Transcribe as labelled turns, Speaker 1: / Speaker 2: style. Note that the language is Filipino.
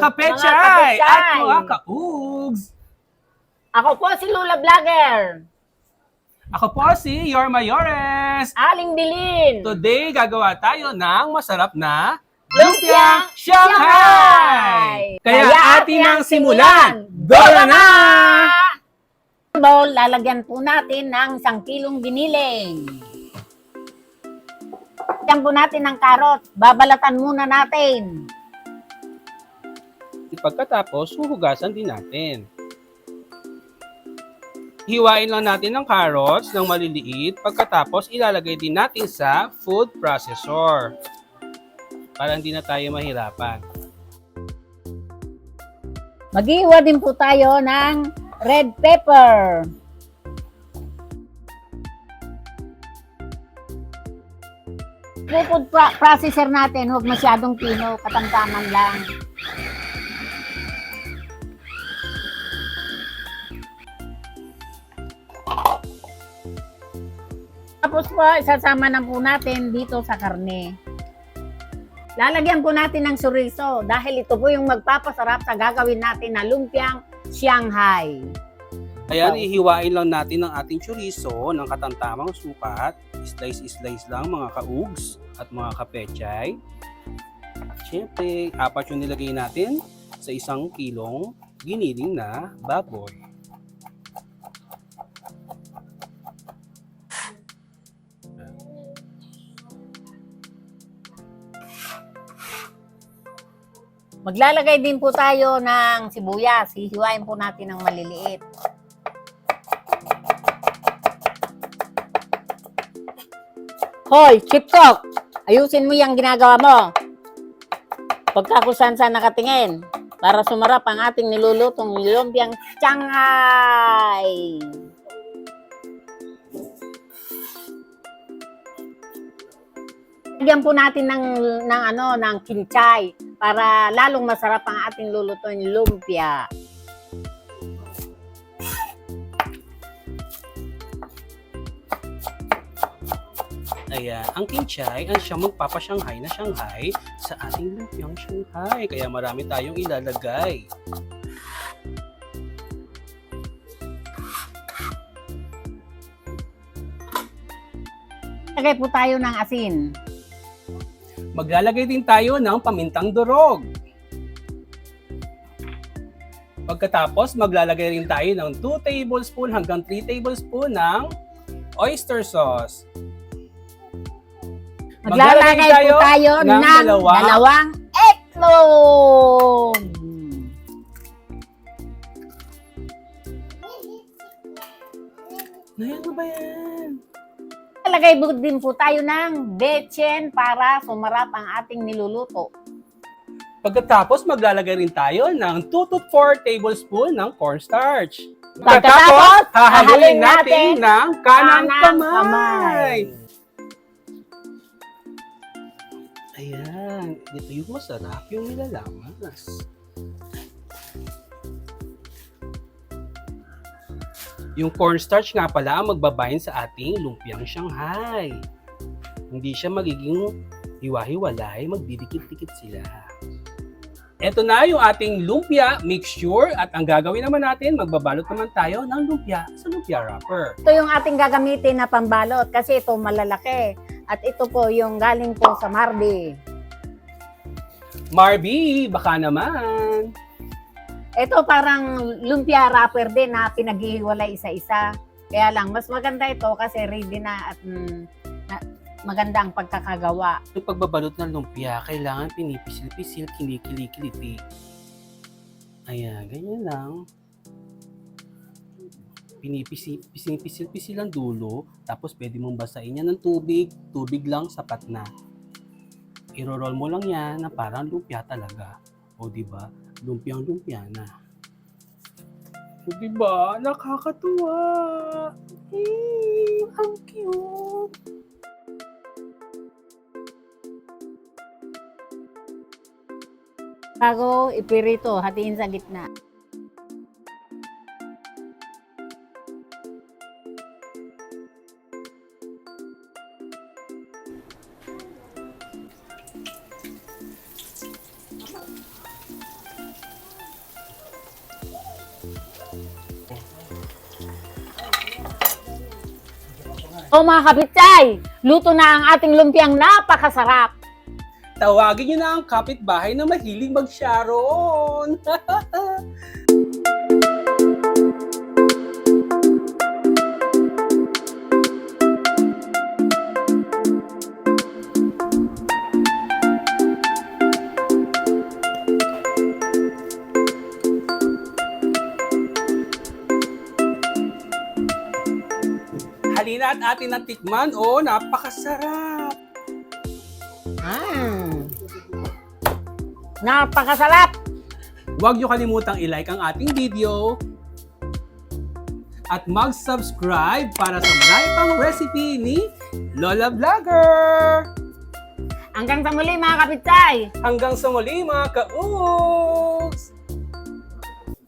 Speaker 1: kapechay
Speaker 2: kapechay.
Speaker 1: at mga kaugs.
Speaker 2: Ako po si Lula Vlogger.
Speaker 1: Ako po si Yorma Yores.
Speaker 2: Aling Dilin.
Speaker 1: Today, gagawa tayo ng masarap na
Speaker 2: Lumpia
Speaker 1: Shanghai! Kaya, atin ang simulan! Dora na!
Speaker 2: Bowl, lalagyan po natin ng isang kilong giniling. Lagyan po natin ng karot. Babalatan muna natin.
Speaker 1: Pagkatapos, huhugasan din natin. Hiwain lang natin ng carrots ng maliliit. Pagkatapos, ilalagay din natin sa food processor. Para hindi na tayo mahirapan.
Speaker 2: Maghiwa din po tayo ng red pepper. Food pro- processor natin, huwag masyadong pino, katamtaman lang. Tapos po, isasama na po natin dito sa karne. Lalagyan po natin ng suriso dahil ito po yung magpapasarap sa gagawin natin na lumpiang Shanghai.
Speaker 1: Ayan,
Speaker 2: Wow.
Speaker 1: ihiwain lang natin ang ating chorizo ng katamtamang sukat. Slice-slice lang mga kaugs at mga kapechay. Siyempre, apat yung nilagay natin sa isang kilong giniling na baboy.
Speaker 2: Maglalagay din po tayo ng sibuyas. Hihiwain po natin ng maliliit. Hoy, chiptok! Ayusin mo yung ginagawa mo. Pagka kung saan saan nakatingin. Para sumarap ang ating nilulutong lumpiang Shanghai. Lagyan po natin ng, ng ano, ng kinchay para lalong masarap ang ating lulutuin lumpia.
Speaker 1: Ayan, ang kinchay ang siyang magpapashanghai na Shanghai sa ating lumpiang Shanghai. Kaya marami tayong ilalagay.
Speaker 2: Lagay po tayo ng asin.
Speaker 1: Maglalagay din tayo ng pamintang durog. Pagkatapos, maglalagay rin tayo ng 2 tablespoon hanggang 3 tablespoon ng oyster sauce.
Speaker 2: Maglalagay po tayo
Speaker 1: ng
Speaker 2: ng,
Speaker 1: dalawa-
Speaker 2: dalawang etlog.
Speaker 1: Ayan, ano ba yan?
Speaker 2: Lagay po din po tayo ng betchen para sumarap ang ating niluluto.
Speaker 1: Pagkatapos, maglalagay rin tayo ng 2 to 4 tablespoon ng cornstarch.
Speaker 2: Pagkatapos, hahaluin
Speaker 1: natin
Speaker 2: natin
Speaker 1: ng kanang
Speaker 2: kanang
Speaker 1: kamay. Ayan, ito yung masarap yung nilalamas. Yung cornstarch nga pala ang magbabayin sa ating lumpiang Shanghai. Hindi siya magiging hiwa-hiwalay, magdidikit-dikit sila. Ito na yung ating lumpia mixture at ang gagawin naman natin, magbabalot naman tayo ng lumpia sa lumpia wrapper.
Speaker 2: Ito yung ating gagamitin na pambalot kasi ito malalaki. At ito po yung galing po sa Mardi.
Speaker 1: Marby, baka naman.
Speaker 2: Ito parang lumpia wrapper din na pinaghihiwalay isa-isa. Kaya lang, mas maganda ito kasi ready na at mm, na, maganda ang pagkakagawa.
Speaker 1: Yung pagbabalot ng lumpia, kailangan pinipisil-pisil, kinikili-kiliti. Ayan, ganyan lang. Pinipisil-pisil ang dulo, tapos pwede mong basain yan ng tubig. Tubig lang, sapat na. Iro-roll mo lang yan na parang lumpia talaga. O di ba? Lumpiang lumpia na. O di ba? Nakakatuwa. Eh, ang cute.
Speaker 2: Bago ipirito, hatiin sa gitna. O mga kapitay, luto na ang ating lumpiang napakasarap.
Speaker 1: Tawagin niyo na ang kapitbahay na mahilig mag-sharon. Halina at atin na tikman. Oh, napakasarap.
Speaker 2: Mm. Napakasarap.
Speaker 1: Huwag niyo kalimutang i-like ang ating video at mag-subscribe para sa marami pang recipe ni Lola Vlogger.
Speaker 2: Hanggang sa muli mga kapitay.
Speaker 1: Hanggang sa muli mga ka-oogs!